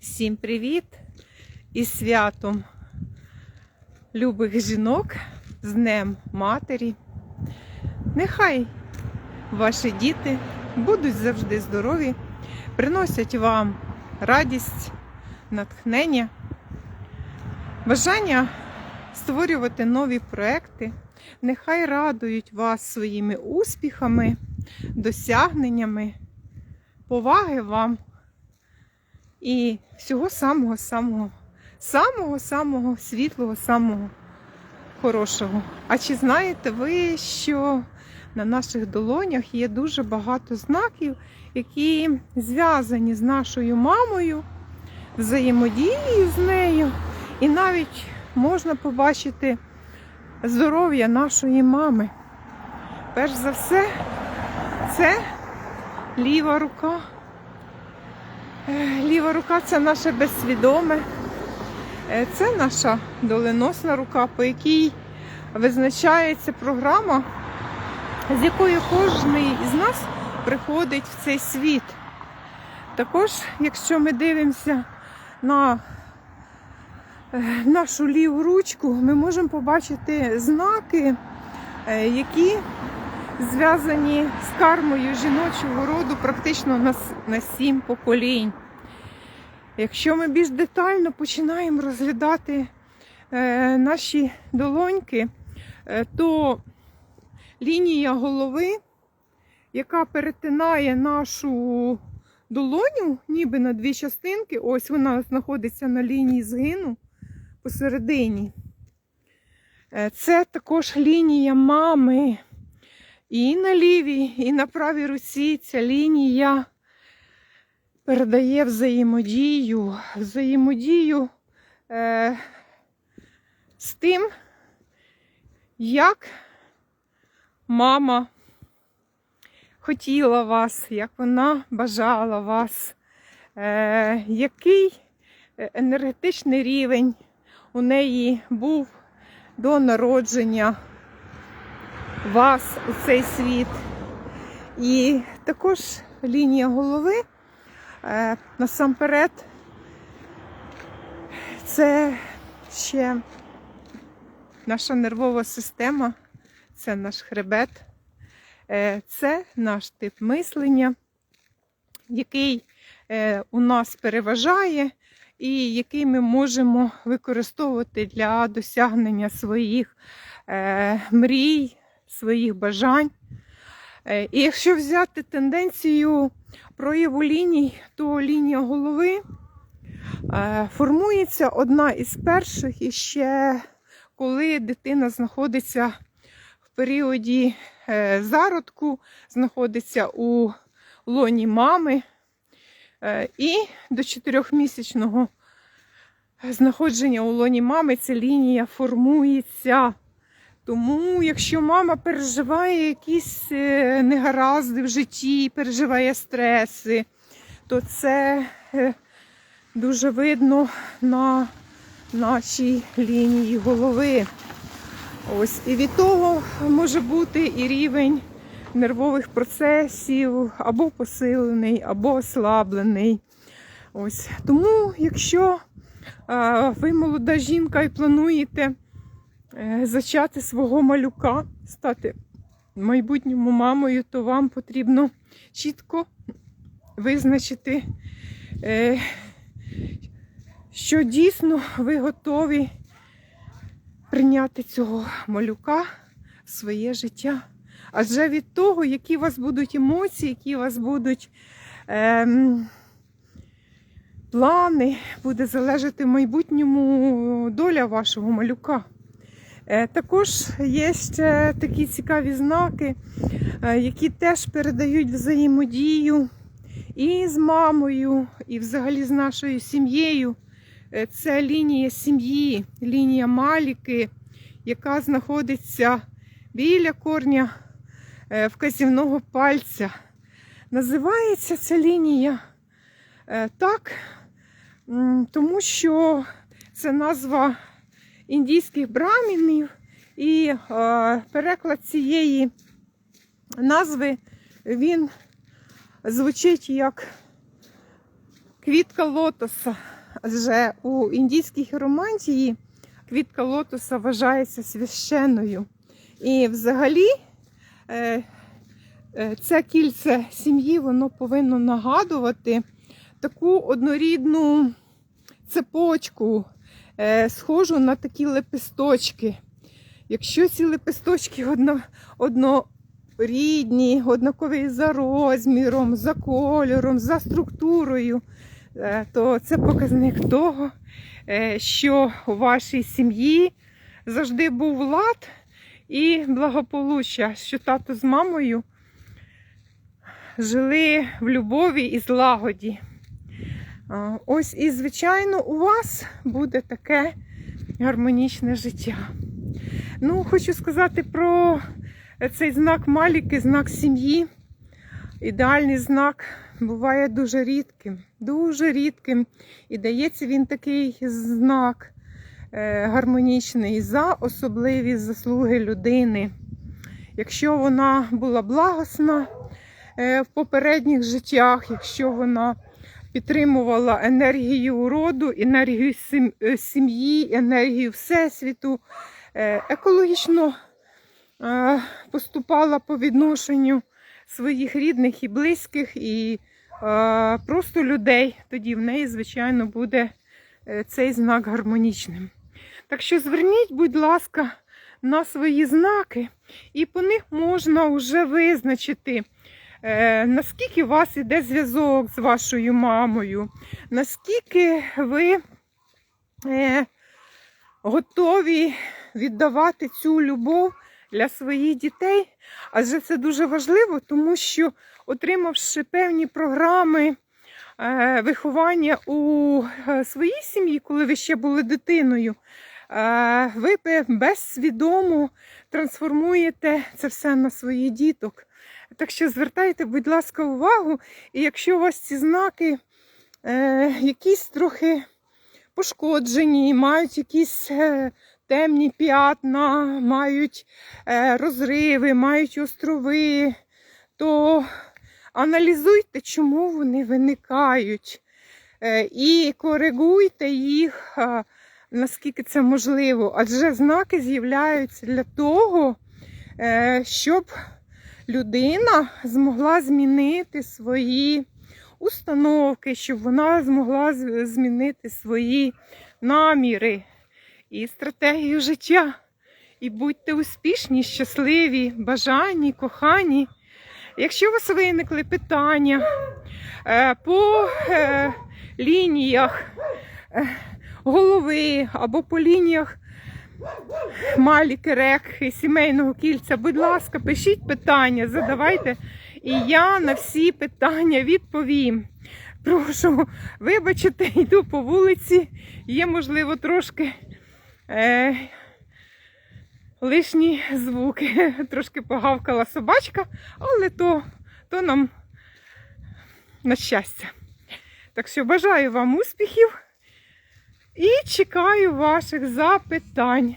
Всім привіт із святом любих жінок з Днем Матері. Нехай ваші діти будуть завжди здорові, приносять вам радість, натхнення, бажання створювати нові проекти. Нехай радують вас своїми успіхами, досягненнями, поваги вам і всього самого-самого, самого-самого світлого, самого хорошого. А чи знаєте ви, що на наших долонях є дуже багато знаків, які зв'язані з нашою мамою, взаємодією з нею, і навіть можна побачити здоров'я нашої мами. Перш за все, це ліва рука. Ліва рука це наше безсвідоме. Е, Це наша доленосна рука, по якій визначається програма, з якою кожен із нас приходить в цей світ. Також, якщо ми дивимося на е, нашу ліву ручку, ми можемо побачити знаки, е, які зв'язані з кармою жіночого роду практично на, на сім поколінь. Якщо ми більш детально починаємо розглядати е, наші долоньки, е, то лінія голови, яка перетинає нашу долоню, ніби на дві частинки, ось вона знаходиться на лінії згину посередині. Е, Це також лінія мами. І на лівій, і на правій руці ця лінія передає взаємодію, взаємодію е, з тим, як мама хотіла вас, як вона бажала вас, е, який енергетичний рівень у неї був до народження вас у цей світ. І також лінія голови е, насамперед це ще наша нервова система, це наш хребет, е, це наш тип мислення, який е, у нас переважає і який ми можемо використовувати для досягнення своїх е, мрій, своїх бажань. Е, І якщо взяти тенденцію прояву ліній, то лінія голови е, формується одна із перших і ще коли дитина знаходиться в періоді е, зародку, знаходиться у лоні мами. І до 4-місячного знаходження у лоні мами ця лінія формується. Тому, якщо мама переживає якісь е, негаразди в житті, переживає стреси, то це е, дуже видно на нашій лінії голови. Ось і від того може бути і рівень нервових процесів або посилений, або ослаблений. Ось тому, якщо ви молода жінка і плануєте зачати свого малюка, стати майбутньому мамою, то вам потрібно чітко визначити, е, що дійсно ви готові прийняти цього малюка в своє життя. Адже від того, які у вас будуть емоції, які у вас будуть ем, плани, буде залежати в майбутньому доля вашого малюка. Е, Також є ще такі цікаві знаки, е, які теж передають взаємодію і з мамою, і взагалі з нашою сім'єю. Е, Це лінія сім'ї, лінія Маліки, яка знаходиться біля корня вказівного пальця. Називається ця лінія так, тому що це назва індійських брамінів, і е, переклад цієї назви він звучить як квітка лотоса. Адже у індійській романтії квітка лотоса вважається священною. І взагалі е, е, це кільце сім'ї воно повинно нагадувати таку однорідну цепочку, схожу на такі лепесточки. Якщо ці лепесточки одно, однорідні, однакові за розміром, за кольором, за структурою, е, то це показник того, е, що у вашій сім'ї завжди був лад і благополуччя, що тато з мамою жили в любові і злагоді. Ось і, звичайно, у вас буде таке гармонічне життя. Ну, хочу сказати про цей знак Маліки, знак сім'ї. Ідеальний знак буває дуже рідким, дуже рідким. І дається він такий знак е, гармонічний за особливі заслуги людини. Якщо вона була благосна е, в попередніх життях, якщо вона підтримувала енергію роду, енергію е, сім'ї, енергію Всесвіту, е, екологічно е, поступала по відношенню своїх рідних і близьких, і просто людей, тоді в неї, звичайно, буде цей знак гармонічним. Так що зверніть, будь ласка, на свої знаки, і по них можна вже визначити, наскільки у вас іде зв'язок з вашою мамою, наскільки ви е, готові віддавати цю любов для своїх дітей. Адже це дуже важливо, тому що, отримавши певні програми е, виховання у е, своїй сім'ї, коли ви ще були дитиною, е, ви безсвідомо трансформуєте це все на своїх діток. Так що звертайте, будь ласка, увагу, і якщо у вас ці знаки е, якісь трохи пошкоджені, мають якісь е, темні п'ятна, мають е, розриви, мають острови, то аналізуйте, чому вони виникають, е, і коригуйте їх, е, наскільки це можливо. Адже знаки з'являються для того, е, щоб людина змогла змінити свої установки, щоб вона змогла змінити свої наміри і стратегію життя. І будьте успішні, щасливі, бажані, кохані. Якщо у вас виникли питання е, по е, лініях е, голови або по лініях маліки, рекхи, сімейного кільця, будь ласка, пишіть питання, задавайте, і я на всі питання відповім. Прошу вибачте, йду по вулиці, є, можливо, трошки е, лишні звуки. Трошки погавкала собачка, але то, то нам на щастя. Так що бажаю вам успіхів і чекаю ваших запитань.